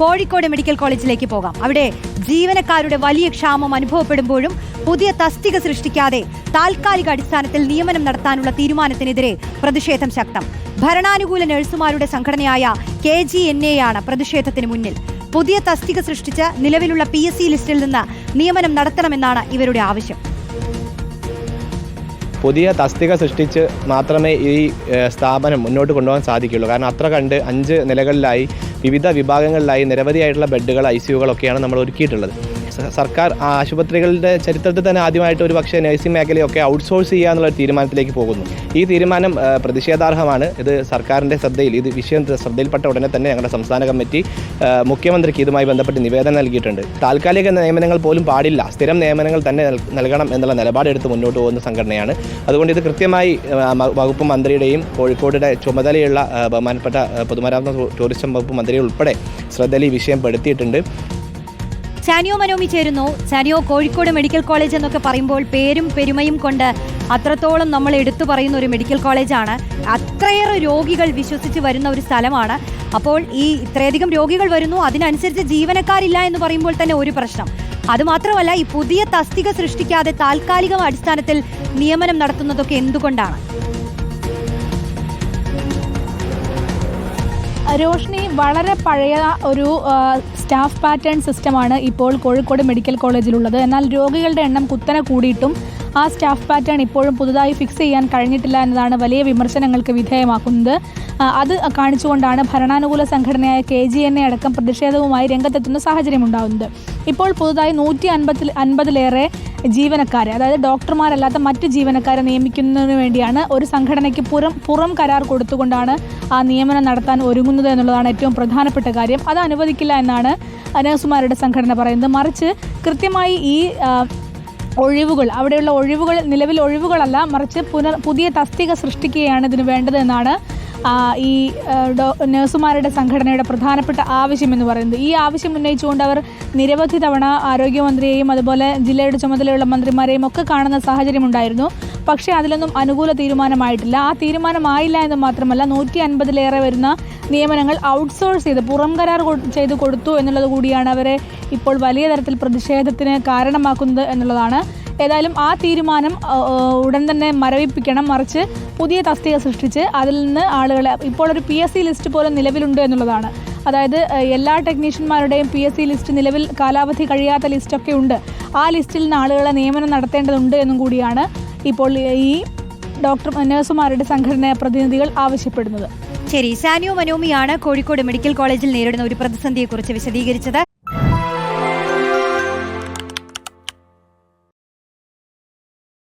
Kozhikode medical കോളേജിലേക്ക് പോകാം. അവിടെ ജീവനക്കാരുടെ വലിയ ക്ഷാമം അനുഭവപ്പെടുമ്പോഴും പുതിയ തസ്തിക സൃഷ്ടിക്കാതെ താൽക്കാലിക അടിസ്ഥാനത്തിൽ നിയമനം നടത്താനുള്ള തീരുമാനത്തിനെതിരെ പ്രതിഷേധം ശക്തം. ഭരണാനുകൂല നഴ്സുമാരുടെ സംഘടനയായ കെ ജി എൻ എയാണ് പ്രതിഷേധത്തിന് മുന്നിൽ. പുതിയ തസ്തിക സൃഷ്ടിച്ച് നിലവിലുള്ള പി എസ് സി ലിസ്റ്റിൽ നിന്ന് നിയമനം നടത്തണമെന്നാണ് ഇവരുടെ ആവശ്യം. പുതിയ തസ്തിക സൃഷ്ടിച്ച് മാത്രമേ ഈ സ്ഥാപനം മുന്നോട്ട് കൊണ്ടുപോകാൻ സാധിക്കുള്ളൂ കാരണം അത്ര കണ്ട് അഞ്ച് നിലകളിലായി വിവിധ വിഭാഗങ്ങളിലായി നിരവധിയായിട്ടുള്ള ബെഡുകൾ ഐ സിയുകളൊക്കെയാണ് നമ്മൾ ഒരുക്കിയിട്ടുള്ളത്. സർക്കാർ ആശുപത്രികളുടെ ചരിത്രത്തിൽ തന്നെ ആദ്യമായിട്ട് ഒരു പക്ഷേ നഴ്സിംഗ് മേഖലയൊക്കെ ഔട്ട്സോഴ്സ് ചെയ്യുക എന്നുള്ള തീരുമാനത്തിലേക്ക് പോകുന്നു. ഈ തീരുമാനം പ്രതിഷേധാർഹമാണ്. ഇത് സർക്കാരിന്റെ ശ്രദ്ധയിൽ ഇത് വിഷയം ശ്രദ്ധയിൽപ്പെട്ട ഉടനെ തന്നെ ഞങ്ങളുടെ സംസ്ഥാന കമ്മിറ്റി മുഖ്യമന്ത്രിക്ക് ഇതുമായി ബന്ധപ്പെട്ട് നിവേദനം നൽകിയിട്ടുണ്ട്. താൽക്കാലിക നിയമനങ്ങൾ പോലും പാടില്ല. സ്ഥിരം നിയമനങ്ങൾ തന്നെ നൽകണം എന്നുള്ള നിലപാടെടുത്ത് മുന്നോട്ട് പോകുന്ന സംഘടനയാണ്. അതുകൊണ്ട് ഇത് കൃത്യമായി വകുപ്പ് മന്ത്രിയുടെയും കോഴിക്കോടിന്റെ ചുമതലയുള്ള ബഹുമാനപ്പെട്ട പൊതുമരാമത്ത് ടൂറിസം വകുപ്പ് മന്ത്രി ഉൾപ്പെടെ ശ്രദ്ധയിൽ ഈ വിഷയം പെടുത്തിയിട്ടുണ്ട്. സാനിയോ മനോമി ചേരുന്നു. ചാനിയോ കോഴിക്കോട് മെഡിക്കൽ കോളേജ് എന്നൊക്കെ പറയുമ്പോൾ പേരും പെരുമയും കൊണ്ട് അത്രത്തോളം നമ്മൾ എടുത്തു പറയുന്ന ഒരു മെഡിക്കൽ കോളേജാണ്. അത്രയേറെ രോഗികൾ വിശ്വസിച്ച് വരുന്ന ഒരു സ്ഥലമാണ്. അപ്പോൾ ഈ ഇത്രയധികം രോഗികൾ വരുന്നു. അതിനനുസരിച്ച് ജീവനക്കാരില്ല എന്ന് പറയുമ്പോൾ തന്നെ ഒരു പ്രശ്നം. അതുമാത്രമല്ല ഈ പുതിയ തസ്തിക സൃഷ്ടിക്കാതെ താൽക്കാലിക അടിസ്ഥാനത്തിൽ നിയമനം നടത്തുന്നതൊക്കെ എന്തുകൊണ്ടാണ്? രോഷ്നി വളരെ പഴയ ഒരു സ്റ്റാഫ് പാറ്റേൺ സിസ്റ്റമാണ് ഇപ്പോൾ കോഴിക്കോട് മെഡിക്കൽ കോളേജിലുള്ളത്. എന്നാൽ രോഗികളുടെ എണ്ണം കുത്തനെ കൂടിയിട്ടും ആ സ്റ്റാഫ് പാറ്റേൺ ഇപ്പോഴും പുതുതായി ഫിക്സ് ചെയ്യാൻ കഴിഞ്ഞിട്ടില്ല എന്നതാണ് വലിയ വിമർശനങ്ങൾക്ക് വിധേയമാക്കുന്നത്. അത് കാണിച്ചുകൊണ്ടാണ് ഭരണാനുകൂല സംഘടനയായ കെ ജി എൻ എ അടക്കം പ്രതിഷേധവുമായി രംഗത്തെത്തുന്ന സാഹചര്യം ഉണ്ടാകുന്നത് ഇപ്പോൾ പുതുതായി നൂറ്റി അൻപത്തിൽ അൻപതിലേറെ ജീവനക്കാരെ അതായത് ഡോക്ടർമാരല്ലാത്ത മറ്റ് ജീവനക്കാരെ നിയമിക്കുന്നതിന് വേണ്ടിയാണ് ഒരു സംഘടനയ്ക്ക് പുറം പുറം കരാർ കൊടുത്തുകൊണ്ടാണ് ആ നിയമനം നടത്താൻ ഒരുങ്ങുന്നത് എന്നുള്ളതാണ് ഏറ്റവും പ്രധാനപ്പെട്ട കാര്യം. അത് അനുവദിക്കില്ല എന്നാണ് നഴ്സുമാരുടെ സംഘടന പറയുന്നത്. മറിച്ച് കൃത്യമായി ഈ ഒഴിവുകൾ അവിടെയുള്ള ഒഴിവുകൾ നിലവിൽ ഒഴിവുകളല്ല മറിച്ച് പുനർ പുതിയ തസ്തിക സൃഷ്ടിക്കുകയാണ് ഇതിന് വേണ്ടത് എന്നാണ് ഈ ഡോ- നഴ്സുമാരുടെ സംഘടനയുടെ പ്രധാനപ്പെട്ട ആവശ്യം എന്ന് പറയുന്നത്. ഈ ആവശ്യം ഉന്നയിച്ചുകൊണ്ട് അവർ നിരവധി തവണ ആരോഗ്യമന്ത്രിയെയും അതുപോലെ ജില്ലയുടെ ചുമതലയുള്ള മന്ത്രിമാരെയും ഒക്കെ കാണുന്ന സാഹചര്യം ഉണ്ടായിരുന്നു പക്ഷേ അതിലൊന്നും അനുകൂല തീരുമാനമായിട്ടില്ല. ആ തീരുമാനമായില്ല എന്ന് മാത്രമല്ല നൂറ്റി അൻപതിലേറെ വരുന്ന നിയമനങ്ങൾ ഔട്ട്സോഴ്സ് ചെയ്ത് പുറം കരാർ ചെയ്ത് കൊടുത്തു എന്നുള്ളത് കൂടിയാണ് അവരെ ഇപ്പോൾ വലിയ തരത്തിൽ പ്രതിഷേധത്തിന് കാരണമാക്കുന്നത് എന്നുള്ളതാണ്. ഏതായാലും ആ തീരുമാനം ഉടൻ തന്നെ മരവിപ്പിക്കണം. മറിച്ച് പുതിയ തസ്തിക സൃഷ്ടിച്ച് അതിൽ നിന്ന് ആളുകളെ ഇപ്പോൾ ഒരു പി എസ് സി ലിസ്റ്റ് പോലും നിലവിലുണ്ട് എന്നുള്ളതാണ്. അതായത് എല്ലാ ടെക്നീഷ്യന്മാരുടെയും പി എസ് സി ലിസ്റ്റ് നിലവിൽ കാലാവധി കഴിയാത്ത ലിസ്റ്റൊക്കെ ഉണ്ട്. ആ ലിസ്റ്റിൽ നിന്ന് ആളുകളെ നിയമനം നടത്തേണ്ടതുണ്ട് എന്നും കൂടിയാണ്. ഇപ്പോൾ ഈ ഡോക്ടർ നഴ്സുമാരുടെ സംഘടനാ പ്രതിനിധികൾ ആവശ്യപ്പെടുന്നത്. ശരി സാനിയോ മനോമിയാണ് കോഴിക്കോട് മെഡിക്കൽ കോളേജിൽ നേരിടുന്ന ഒരു പ്രതിസന്ധിയെക്കുറിച്ച് വിശദീകരിച്ചത്.